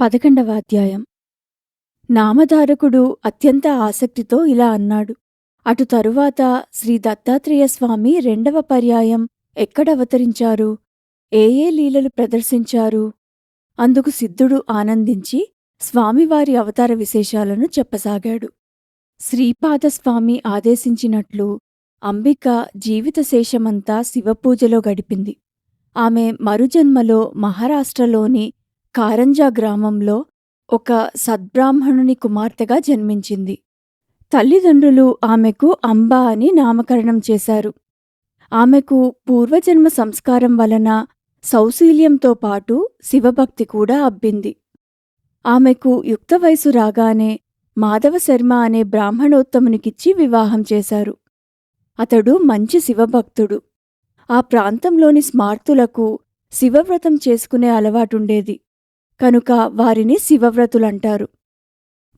పదకొండవ అధ్యాయం. నామధారకుడు అత్యంత ఆసక్తితో ఇలా అన్నాడు. అటు తరువాత శ్రీ దత్తాత్రేయ స్వామి రెండవ పర్యాయం ఎక్కడ అవతరించారు? ఏ ఏ లీలలు ప్రదర్శించారు? అందుకు సిద్ధుడు ఆనందించి స్వామివారి అవతార విశేషాలను చెప్పసాగాడు. శ్రీపాదస్వామి ఆదేశించినట్లు అంబిక జీవితశేషమంతా శివపూజలో గడిపింది. ఆమె మరుజన్మలో మహారాష్ట్రలోని కారంజా గ్రామంలో ఒక సద్బ్రాహ్మణుని కుమార్తెగా జన్మించింది. తల్లిదండ్రులు ఆమెకు అంబా అని నామకరణం చేశారు. ఆమెకు పూర్వజన్మ సంస్కారం వలన సౌశీల్యంతో పాటు శివభక్తి కూడా అబ్బింది. ఆమెకు యుక్త వయసు రాగానే మాధవశర్మ అనే బ్రాహ్మణోత్తమునికిచ్చి వివాహం చేశారు. అతడు మంచి శివభక్తుడు. ఆ ప్రాంతంలోని స్మార్తులకు శివవ్రతం చేసుకునే అలవాటుండేది. కనుక వారిని శివవ్రతులంటారు.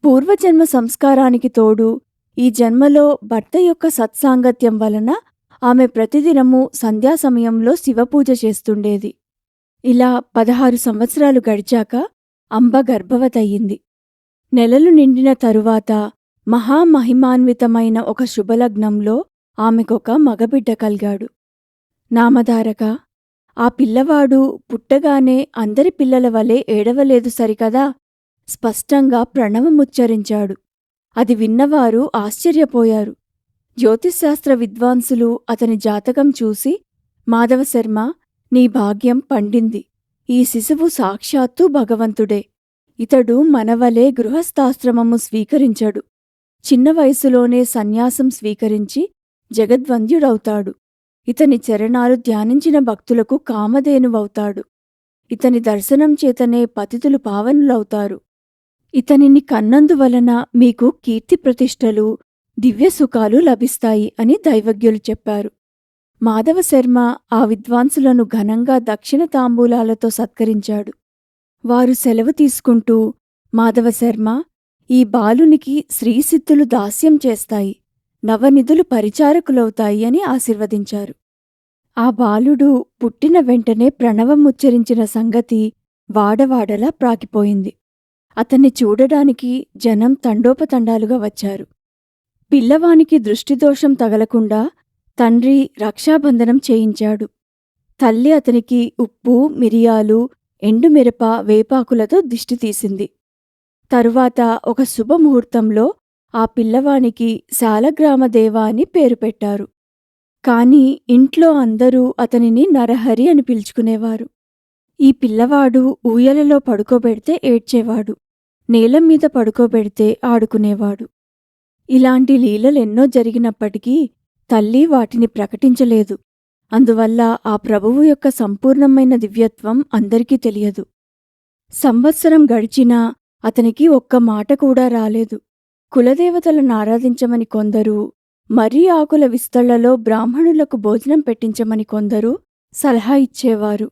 పూర్వజన్మ సంస్కారానికి తోడు ఈ జన్మలో భర్త యొక్క సత్సాంగత్యం వలన ఆమె ప్రతిదినము సంధ్యా సమయంలో శివపూజ చేస్తుండేది. ఇలా పదహారు సంవత్సరాలు గడిచాక అంబ గర్భవతయ్యింది. నెలలు నిండిన తరువాత మహామహిమాన్వితమైన ఒక శుభలగ్నంలో ఆమెకొక మగబిడ్డ కలిగాడు. నామధారక ఆ పిల్లవాడు పుట్టగానే అందరి పిల్లల వలె ఏడవలేదు సరికదా? స్పష్టంగా ప్రణవముచ్చరించాడు అది విన్నవారు ఆశ్చర్యపోయారు. జ్యోతిశాస్త్ర విద్వాంసులు అతని జాతకం చూసి మాధవశర్మ నీ భాగ్యం పండింది. ఈ శిశువు సాక్షాత్తు భగవంతుడే. ఇతడు మనవలే గృహస్థాశ్రమము స్వీకరించడు. చిన్న వయసులోనే సన్యాసం స్వీకరించి జగద్వంద్యుడవుతాడు. ఇతని చరణాలు ధ్యానించిన భక్తులకు కామధేనువవుతాడు. ఇతని దర్శనం చేతనే పతితులు పావనులవుతారు. ఇతనిని కన్నందువలన మీకు కీర్తి ప్రతిష్టలు దివ్యసుఖాలు లభిస్తాయి అని దైవజ్ఞులు చెప్పారు. మాధవశర్మ ఆ విద్వాంసులను ఘనంగా దక్షిణ తాంబూలాలతో సత్కరించాడు. వారు సెలవు తీసుకుంటూ మాధవశర్మ ఈ బాలునికి శ్రీసిద్ధులు దాస్యం చేస్తాయి. నవనిధులు పరిచారకులవుతాయి అని ఆశీర్వదించారు. ఆ బాలుడు పుట్టిన వెంటనే ప్రణవం ఉచ్చరించిన సంగతి వాడవాడలా ప్రాకిపోయింది అతన్ని చూడడానికి జనం తండోపతండాలుగా వచ్చారు. పిల్లవానికి దృష్టిదోషం తగలకుండా తండ్రి రక్షాబంధనం చేయించాడు. తల్లి అతనికి ఉప్పు మిరియాలు ఎండుమిరప వేపాకులతో దిష్టి తీసింది. తరువాత ఒక శుభముహూర్తంలో ఆ పిల్లవానికి శాలగ్రామదేవ అని పేరు పెట్టారు. కాని ఇంట్లో అందరూ అతనిని నరహరి అని పిలుచుకునేవారు. ఈ పిల్లవాడు ఊయలలో పడుకోబెడితే ఏడ్చేవాడు. నేలం మీద పడుకోబెడితే ఆడుకునేవాడు. ఇలాంటి లీలలెన్నో జరిగినప్పటికీ తల్లి వాటిని ప్రకటించలేదు. అందువల్ల ఆ ప్రభువు యొక్క సంపూర్ణమైన దివ్యత్వం అందరికీ తెలియదు. సంవత్సరం గడిచినా అతనికి ఒక్క మాట కూడా రాలేదు. కులదేవతలను ఆరాధించమని కొందరు మరీ ఆకుల విస్తళ్ళలో బ్రాహ్మణులకు భోజనం పెట్టించమని కొందరు సలహా ఇచ్చేవారు.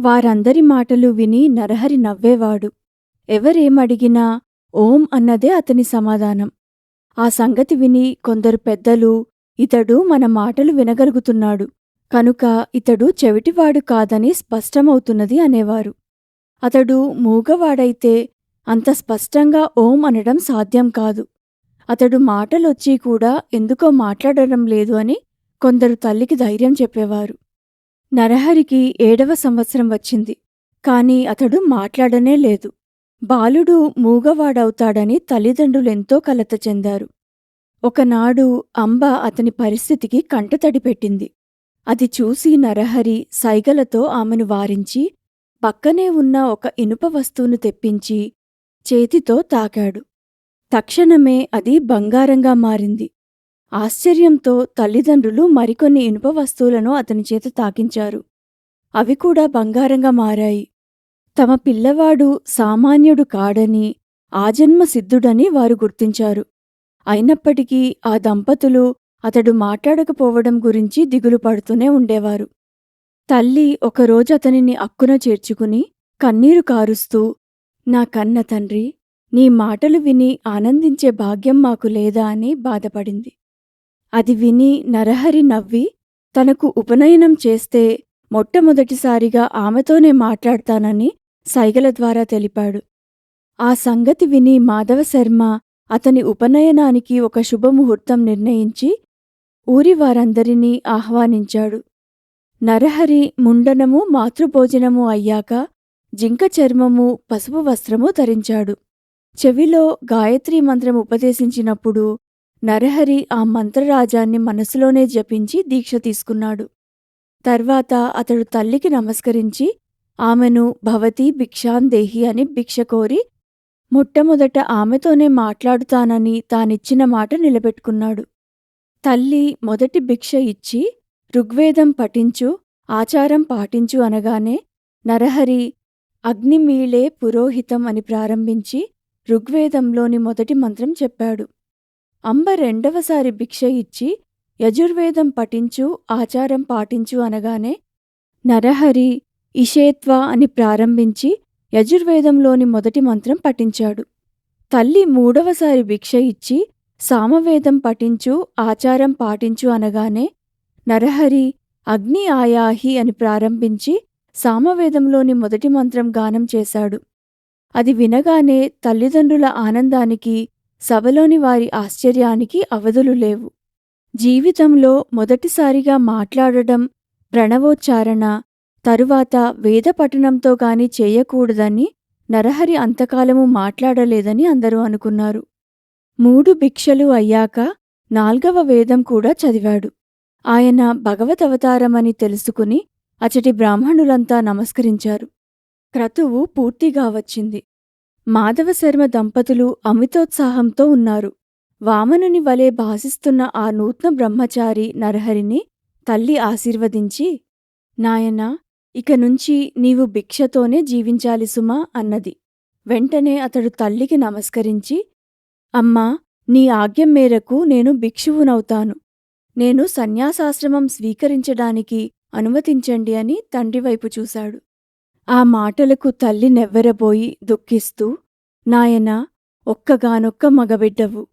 వారందరి మాటలు విని నరహరి నవ్వేవాడు. ఎవరేమడిగినా ఓం అన్నదే అతని సమాధానం. ఆ సంగతి విని కొందరు పెద్దలు ఇతడు మన మాటలు వినగలుగుతున్నాడు. కనుక ఇతడు చెవిటివాడు కాదని స్పష్టమవుతున్నది అనేవారు. అతడు మూగవాడైతే అంత స్పష్టంగా ఓం అనడం సాధ్యం కాదు. అతడు మాటలొచ్చి కూడా ఎందుకో మాట్లాడడం లేదు అని కొందరు తల్లికి ధైర్యం చెప్పేవారు. నరహరికి ఏడవ సంవత్సరం వచ్చింది. కాని అతడు మాట్లాడనే లేదు. బాలుడు మూగవాడవుతాడని తల్లిదండ్రులెంతో కలత చెందారు. ఒకనాడు అంబ అతని పరిస్థితికి కంటతడి పెట్టింది. అది చూసి నరహరి సైగలతో ఆమెను వారించి పక్కనే ఉన్న ఒక ఇనుప వస్తువును తెప్పించి చేతితో తాకాడు. తక్షణమే అది బంగారంగా మారింది. ఆశ్చర్యంతో తల్లిదండ్రులు మరికొన్ని ఇనుప వస్తువులను అతని చేత తాకించారు. అవి కూడా బంగారంగా మారాయి. తమ పిల్లవాడు సామాన్యుడు కాడని ఆజన్మ సిద్ధుడని వారు గుర్తించారు. అయినప్పటికీ ఆ దంపతులు అతడు మాట్లాడకపోవడం గురించి దిగులు పడుతూనే ఉండేవారు. తల్లి ఒకరోజు అతనిని అక్కున చేర్చుకుని కన్నీరు కారుస్తూ నా కన్న తండ్రి నీ మాటలు విని ఆనందించే భాగ్యం మాకు లేదా అని బాధపడింది. అది విని నరహరి నవ్వి తనకు ఉపనయనం చేస్తే మొట్టమొదటిసారిగా ఆమెతోనే మాట్లాడతానని సైగల ద్వారా తెలిపాడు. ఆ సంగతి విని మాధవశర్మ అతని ఉపనయనానికి ఒక శుభముహూర్తం నిర్ణయించి ఊరి వారందరినీ ఆహ్వానించాడు. నరహరి ముండనము మాతృభోజనము అయ్యాక జింక చర్మము పసుపు వస్త్రము ధరించాడు. చెవిలో గాయత్రీ మంత్రం ఉపదేశించినప్పుడు నరహరి ఆ మంత్రరాజాన్ని మనసులోనే జపించి దీక్ష తీసుకున్నాడు. తర్వాత అతడు తల్లికి నమస్కరించి ఆమెను భవతి భిక్షాందేహి అని భిక్ష కోరి మొట్టమొదట ఆమెతోనే మాట్లాడుతానని తానిచ్చిన మాట నిలబెట్టుకున్నాడు. తల్లి మొదటి భిక్ష ఇచ్చి ఋగ్వేదం పఠించు ఆచారం పాటించు అనగానే నరహరి అగ్నిమీళే పురోహితం అని ప్రారంభించి ఋగ్వేదంలోని మొదటి మంత్రం చెప్పాడు. అంబ రెండవసారి భిక్ష ఇచ్చి యజుర్వేదం పఠించు ఆచారం పాటించు అనగానే నరహరి ఇషేత్వ అని ప్రారంభించి యజుర్వేదంలోని మొదటి మంత్రం పఠించాడు. తల్లి మూడవసారి భిక్ష ఇచ్చి సామవేదం పఠించు ఆచారం పాటించు అనగానే నరహరి అగ్ని ఆయాహి అని ప్రారంభించి సామవేదంలోని మొదటి మంత్రం గానం చేశాడు. అది వినగానే తల్లిదండ్రుల ఆనందానికి సభలోని వారి ఆశ్చర్యానికి అవధులు లేవు. జీవితంలో మొదటిసారిగా మాట్లాడడం ప్రణవోచ్చారణ తరువాత వేదపఠనంతో గాని చేయకూడదని నరహరి అంతకాలము మాట్లాడలేదని అందరూ అనుకున్నారు. మూడు భిక్షలు అయ్యాక నాల్గవ వేదం కూడా చదివాడు. ఆయన భగవతవతారమని తెలుసుకుని అచటి బ్రాహ్మణులంతా నమస్కరించారు. క్రతువు పూర్తిగా వచ్చింది. మాధవశర్మ దంపతులు అమితోత్సాహంతో ఉన్నారు. వామనుని వలె భాసిస్తున్న ఆ నూత్న బ్రహ్మచారి నరహరిని తల్లి ఆశీర్వదించి నాయనా ఇక నుంచి నీవు భిక్షతోనే జీవించాలి సుమా అన్నది. వెంటనే అతడు తల్లికి నమస్కరించి అమ్మా నీ ఆజ్ఞం మేరకు నేను భిక్షువునవుతాను. నేను సన్యాసాశ్రమం స్వీకరించడానికి అనుమతించండి అని తండ్రివైపు చూశాడు. ఆ మాటలకు తల్లి నెవ్వెరబోయి దుఃఖిస్తూ నాయనా ఒక్కగానొక్క మగబిడ్డవు.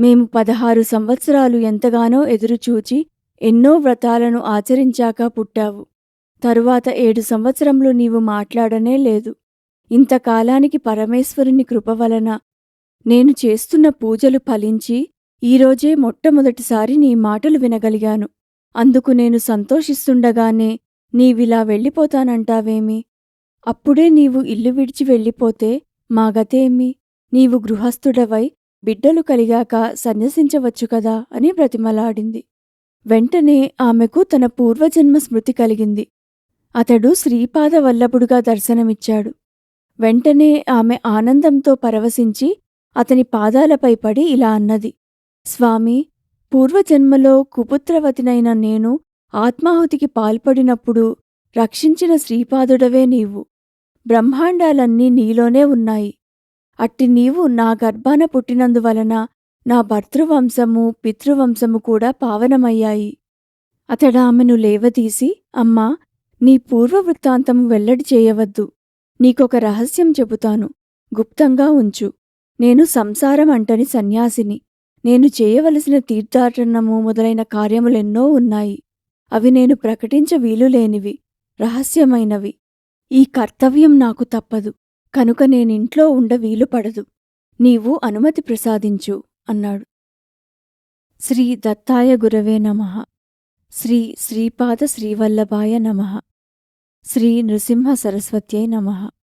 మేము పదహారు సంవత్సరాలు ఎంతగానో ఎదురుచూచి ఎన్నో వ్రతాలను ఆచరించాక పుట్టావు. తరువాత ఏడు సంవత్సరంలో నీవు మాట్లాడనే లేదు. ఇంతకాలానికి పరమేశ్వరుని కృప వలన నేను చేస్తున్న పూజలు ఫలించి ఈరోజే మొట్టమొదటిసారి నీ మాటలు వినగలిగాను. అందుకు నేను సంతోషిస్తుండగానే నీవిలా వెళ్ళిపోతానంటావేమి? అప్పుడే నీవు ఇల్లు విడిచి వెళ్ళిపోతే మా గతేమి నీవు గృహస్థుడవై బిడ్డలు కలిగాక సన్యసించవచ్చు కదా అని బ్రతిమలాడింది. వెంటనే ఆమెకు తన పూర్వజన్మ స్మృతి కలిగింది. అతడు శ్రీపాద వల్లభుడుగా దర్శనమిచ్చాడు. వెంటనే ఆమె ఆనందంతో పరవశించి అతని పాదాలపై పడి ఇలా అన్నది. స్వామీ పూర్వజన్మలో కుపుత్రవతినైన నేను ఆత్మాహుతికి పాల్పడినప్పుడు రక్షించిన శ్రీపాదుడవే నీవు. బ్రహ్మాండాలన్నీ నీలోనే ఉన్నాయి. అట్టి నీవు నా గర్భాన పుట్టినందువలన నా భర్తృవంశము పితృవంశము కూడా పావనమయ్యాయి. అతడామెను లేవదీసి అమ్మా నీ పూర్వవృత్తాంతము వెల్లడి చేయవద్దు. నీకొక రహస్యం చెబుతాను. గుప్తంగా ఉంచు. నేను సంసారం అంటని సన్యాసిని. నేను చేయవలసిన తీర్థాటనము మొదలైన కార్యములెన్నో ఉన్నాయి. అవి నేను ప్రకటించ వీలులేనివి రహస్యమైనవి. ఈ కర్తవ్యం నాకు తప్పదు కనుక నేనింట్లో ఉండ వీలుపడదు నీవు అనుమతి ప్రసాదించు అన్నాడు. శ్రీ దత్తాయ గురవే నమః. శ్రీ శ్రీపాద శ్రీవల్లభాయ నమః. శ్రీ నృసింహ సరస్వత్యై నమః.